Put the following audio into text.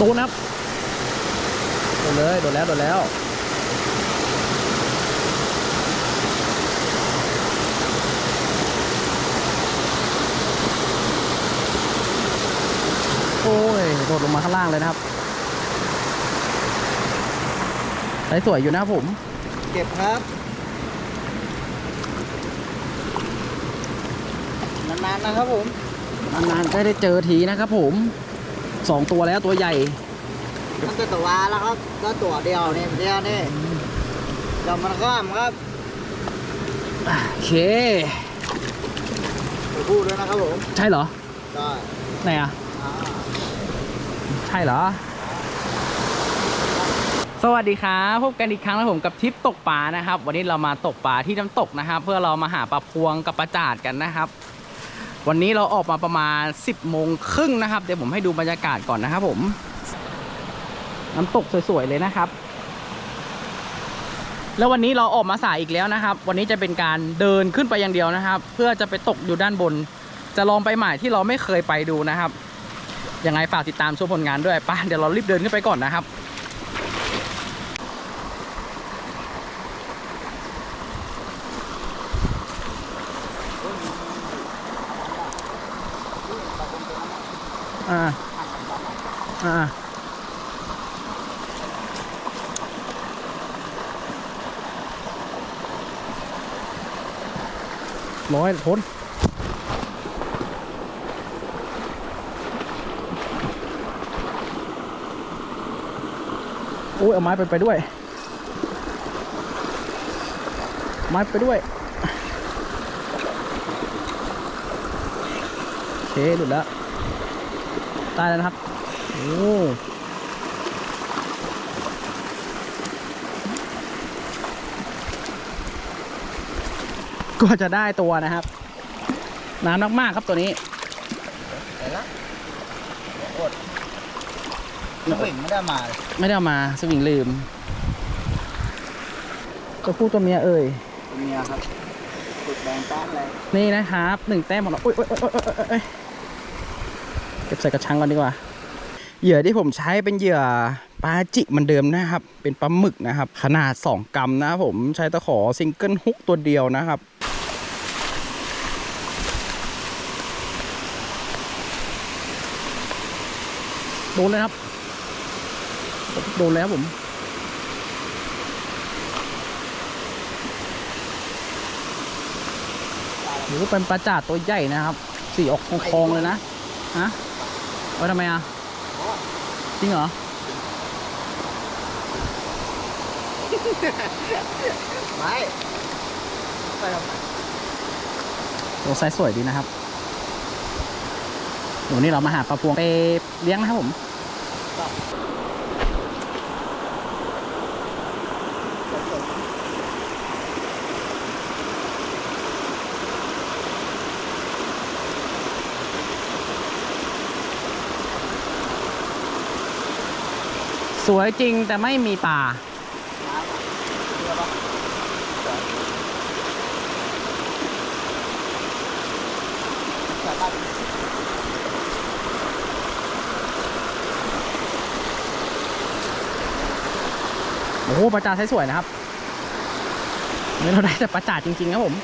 ดนครับโดนเลยโดนแล้วโดนแล้วโอ้ยโดดลงมาข้างล่างเลยนะครับใช้สวยอยู่นะครับผม เก็บครับ นานๆนะครับผม นานๆก็ได้เจอทีนะครับผม สองตัวแล้วตัวใหญ่ตั้งแต่ตัววาแล้วครับก็ตัวเดียวนี่เดียวนี่เดี๋ยวมันข้ามครับโอเคตัวผู้ด้วยนะครับผมใช่เหรอก็ไหนอะใช่เหรอ สวัสดีครับพบกันอีกครั้งแล้วผมกับทริปตกปลานะครับ วันนี้เรามาตกปลาที่น้ำตกนะครับ เพื่อเรามาหาปลาพวงกับปลาจาดกันนะครับ วันนี้เราออกมาประมาณ 10โมงครึ่งนะครับ เดี๋ยวผมให้ดูบรรยากาศก่อนนะครับผม น้ำตกสวยๆเลยนะครับ แล้ววันนี้เราออกมาสายอีกแล้วนะครับ วันนี้จะเป็นการเดินขึ้นไปอย่างเดียวนะครับ เพื่อจะไปตกอยู่ด้านบน จะลองไปใหมายที่เราไม่เคยไปดูนะครับยังไงฝากติดตามชมผลงานด้วยป่ะเดี๋ยวเรารีบเดินขึ้นไปก่อนนะครับ อ่า อ่าร้อยพ้นโอ้ยเอาไม้ไปไปด้วย ไม้ไปด้วย โอเคหลุดแล้ว ได้แล้วนะครับ โอ้ก็จะได้ตัวนะครับ น้ำมาก ๆ ครับตัวนี้เห็นละอดน้ำผึ้งไม่ได้มาเลยไม่ได้เอามาสวิงลืมตัวผู้ตัวเมียเอ่ยตัวเมียครับฝึกแดงป้านเลยนี่นะครับหนึ่งแต้มของเราโอ้ยโอ้ยโอ้ยโอ้ยโอ้ยโอ้ย เก็บใส่กระชังก่อนดีกว่า เหยื่อที่ผมใช้เป็นเหยื่อปลาจิเหมือนเดิมนะครับ เป็นปลาหมึกนะครับ ขนาด 2 กรัมนะครับผมใช้ตะขอซิงเกิลฮุกตัวเดียวนะครับโดนเลยครับ โดนแล้วผม หรือเป็นปลาจ่าตัวใหญ่นะครับ สีออกทองๆเลยนะ ฮะ ไว้ทำไมอะจริงเหรอ ไม่ไปทำไมตัวไซส์สวยดีนะครับเดี๋ยววันนี้เรามาหาปลาพวงไปเลี้ยงนะครับผม สวยจริงแต่ไม่มีปลาน้ำอะเรือปะจ่า โอ้โหปลาจาดไซส์สวยนะครับนนี้เราได้แต่ปลาจาจริงๆครับผม